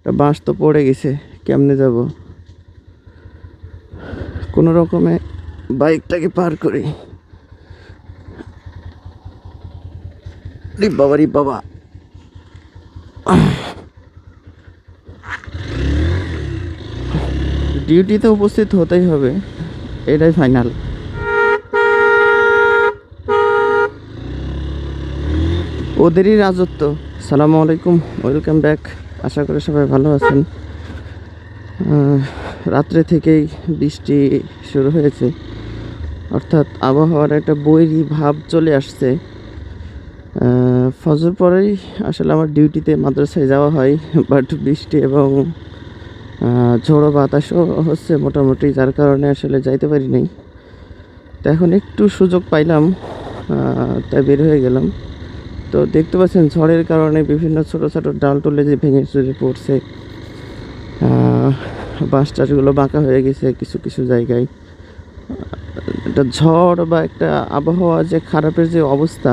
একটা বাঁশ তো পড়ে গেছে, কেমনে যাব? কোনো রকমে বাইকটাকে পার করি। বাবা রে বাবা। ডিউটিতে উপস্থিত হতেই হবে, এটাই ফাইনাল। ওদেরই রাজত্ব। সালামু আলাইকুম, ওয়েলকাম ব্যাক। আশা করি সবাই ভালো আছেন। রাত্রে থেকেই বৃষ্টি শুরু হয়েছে। অর্থাৎ আবহাওয়ার একটা বৈরী ভাব চলে আসছে। ফজর পরেই আসলে আমার ডিউটিতে মাদ্রাসায় যাওয়া হয়, বাট বৃষ্টি এবং ঝোড়ো বাতাসও হচ্ছে মোটামুটি, যার কারণে আসলে যাইতে পারি নাই তো এখন একটু সুযোগ পাইলাম তাই বের হয়ে গেলাম। তো দেখতে পাচ্ছেন ঝড়ের কারণে বিভিন্ন ছোট ছোট ডাল টলে যে ভেঙে চুরে পড়ছে বাঁশ টাশগুলো বাঁকা হয়ে গেছে কিছু কিছু জায়গায়। একটা ঝড় বা একটা আবহাওয়া যে খারাপের যে অবস্থা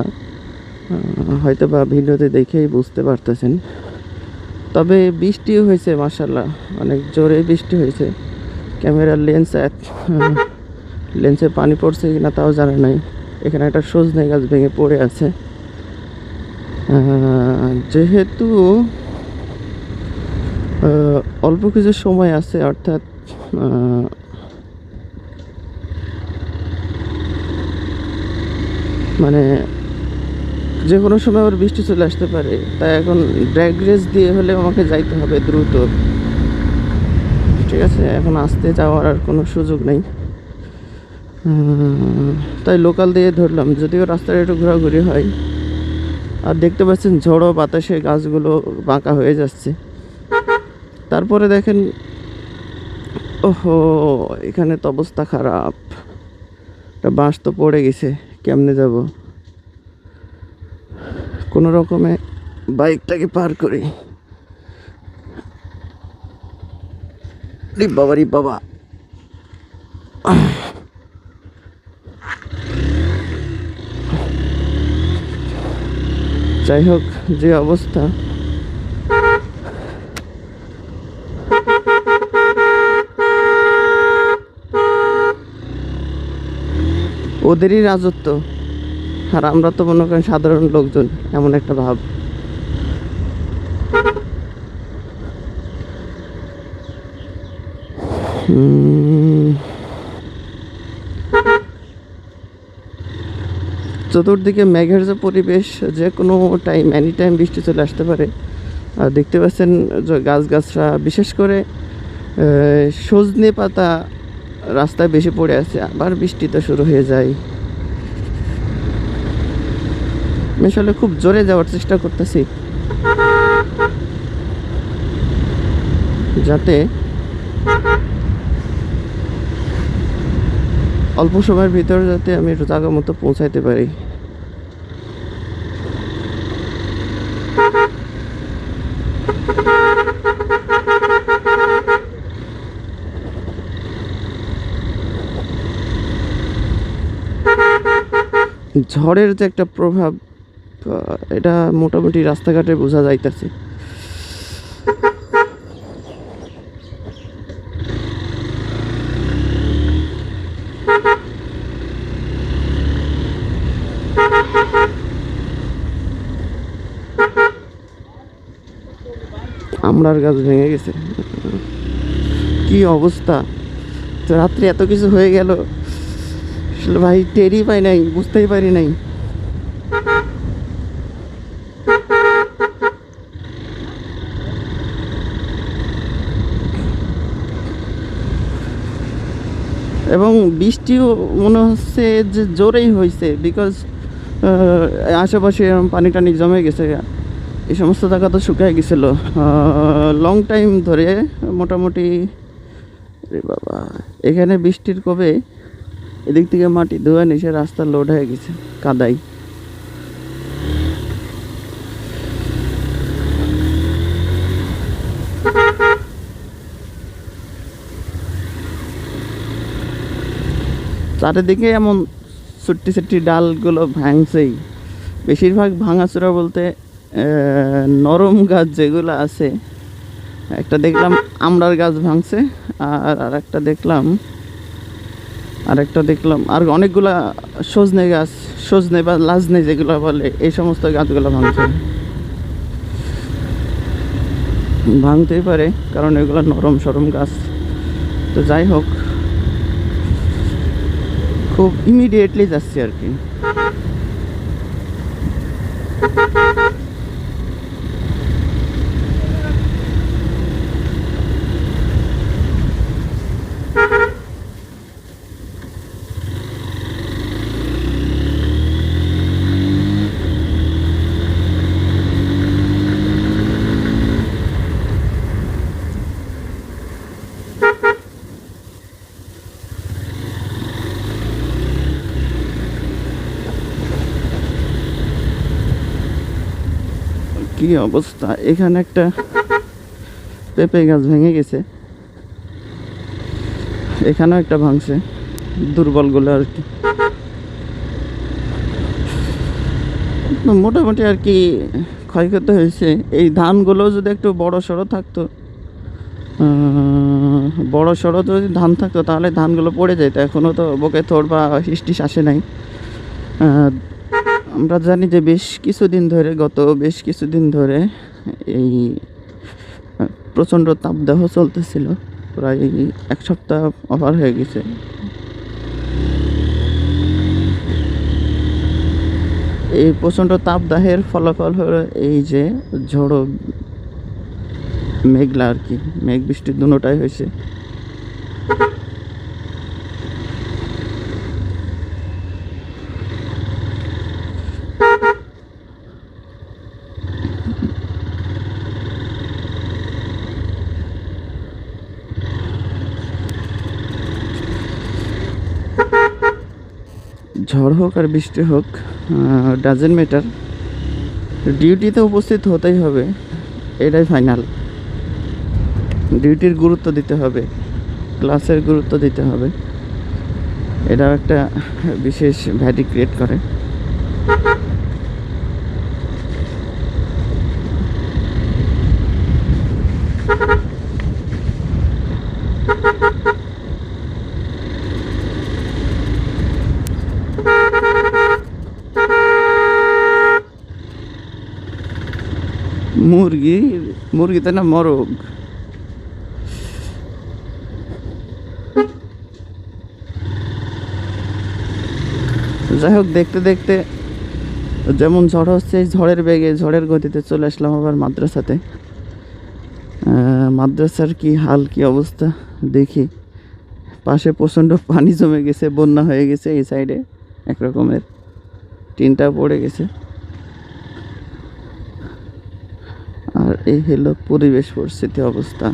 হয়তো বা ভিডিওতে দেখেই বুঝতে পারতেছেন। তবে বৃষ্টিও হয়েছে মাসাল্লাহ অনেক জোরে বৃষ্টি হয়েছে। ক্যামেরার লেন্স এক লেন্সে পানি পড়ছে কিনা তাও জানা নাই। এখানে একটা সজনে গাছ ভেঙে পড়ে আছে। যেহেতু অল্প কিছু সময় আছে, অর্থাৎ মানে যে কোনো সময় ওর বৃষ্টি চলে আসতে পারে, তাই এখন ড্র্যাগ রেস দিয়ে হলে আমাকে যাইতে হবে দ্রুত। ঠিক আছে, এখন আসতে যাওয়ার আর কোনো সুযোগ নেই। তাই লোকাল দিয়ে ধরলাম, যদিও রাস্তায় একটু ঘোরাঘুরি হয়। আর দেখতে পাচ্ছেন ঝড়ো বাতাসে গাছগুলো বাঁকা হয়ে যাচ্ছে। তারপরে দেখেন, ওহো, এখানে তো অবস্থা খারাপ। একটা বাঁশ তো পড়ে গেছে, কেমনে যাব? কোনো রকমে বাইকটাকে পার করি। বাবা রে বাবা। যাই হোক যে অবস্থা। ওদেরই রাজত্ব আর আমরা তো মনে করেন সাধারণ লোকজন এমন একটা ভাব। উম, চতুর্দিকে মেঘের যে পরিবেশ, যে কোনো টাইম এনি টাইম বৃষ্টি চলে আসতে পারে। আর দেখতে পাচ্ছেন গাছগাছরা বিশেষ করে সজনে পাতা রাস্তায় বেশি পড়ে আছে, আবার বৃষ্টি তো শুরু হয়ে যায়। আমি আসলে খুব জোরে যাওয়ার চেষ্টা করতেছি। যাতে অল্প সময়ের ভিতরে যাতে আমি একটু মতো পৌঁছাইতে পারি। ঝড়ের যে একটা প্রভাব এটা মোটামুটি রাস্তাঘাটে বোঝা যাইতেছে। আমড়ার গাছ ভেঙে গেছে। কি অবস্থা? তো রাত্রে এত কিছু হয়ে গেল। আসলে ভাই টেরই পাই নাই, বুঝতেই পারি নাই। এবং বৃষ্টিও মনে হচ্ছে যে জোরেই হয়েছে বিকজ আশেপাশে পানি টানি জমে গেছে। এই সমস্ত জায়গা তো শুকিয়ে গেছিল। লং টাইম ধরে মোটামুটি, রে বাবা, এখানে বৃষ্টির কবে এদিক থেকে মাটি ধোয়া নিচে রাস্তা লোড হয়ে গেছে কাদাই চারিদিকে এমন ছুট্টি ছুট্টি ডালগুলো ভাঙছেই। বেশিরভাগ ভাঙাচোরা বলতে নরম গাছ যেগুলো আছে, একটা দেখলাম আমড়ার গাছ ভাঙছে, আর আর একটা দেখলাম আর একটা দেখলাম, আর অনেকগুলা সজনে গাছ, সজনে বা লাজনে যেগুলো বলে, এই সমস্ত গাছগুলো ভাঙছে। ভাঙতেই পারে, কারণ এগুলো নরম সরম গাছ। তো যাই হোক, খুব ইমিডিয়েটলি যাচ্ছি আর কি। কি অবস্থা? এখানে একটা পেঁপে গাছ ভেঙে গেছে। এখানেও একটা ভাঙছে দুর্বলগুলো আর কি। মোটামুটি আর কি ক্ষয়ক্ষতি হয়েছে। এই ধানগুলো যদি একটু বড় সড়ো থাকতো বড় সড়ো যদি ধান থাকতো, তাহলে ধানগুলো পড়ে যেত। এখনও তো বকে থোড় বা হিস্টিস আসে নাই। আমরা জানি যে বেশ কিছুদিন ধরে, গত বেশ কিছুদিন ধরে এই প্রচণ্ড তাপদাহ চলতেছিল। প্রায় এক সপ্তাহ ওভার হয়ে গেছে। এই প্রচণ্ড তাপদাহের ফলাফল হলো এই যে ঝড়ো মেঘলা আর কি মেঘ বৃষ্টি দুটোটাই হয়েছে। ঝড় হোক আর বৃষ্টি হোক ডাজেন্ট ম্যাটার ডিউটিতে উপস্থিত হতেই হবে, এটাই ফাইনাল ডিউটির গুরুত্ব দিতে হবে ক্লাসের গুরুত্ব দিতে হবে। এটাও একটা বিশেষ ভ্যালি ক্রিয়েট করে। মুরগি মুরগিতে না মরগ। যাই হোক, দেখতে দেখতে যেমন ঝড় হচ্ছে ঝড়ের বেগে, ঝড়ের গতিতে চলে আসলাম আবার মাদ্রাসাতে। মাদ্রাসার কি হাল, কি অবস্থা, দেখি। পাশে প্রচণ্ড পানি জমে গেছে, বন্যা হয়ে গেছে এই সাইডে এক রকমের টিনটা পড়ে গেছে। আর এই হলো পরিবেশ পরিস্থিতি অবস্থা।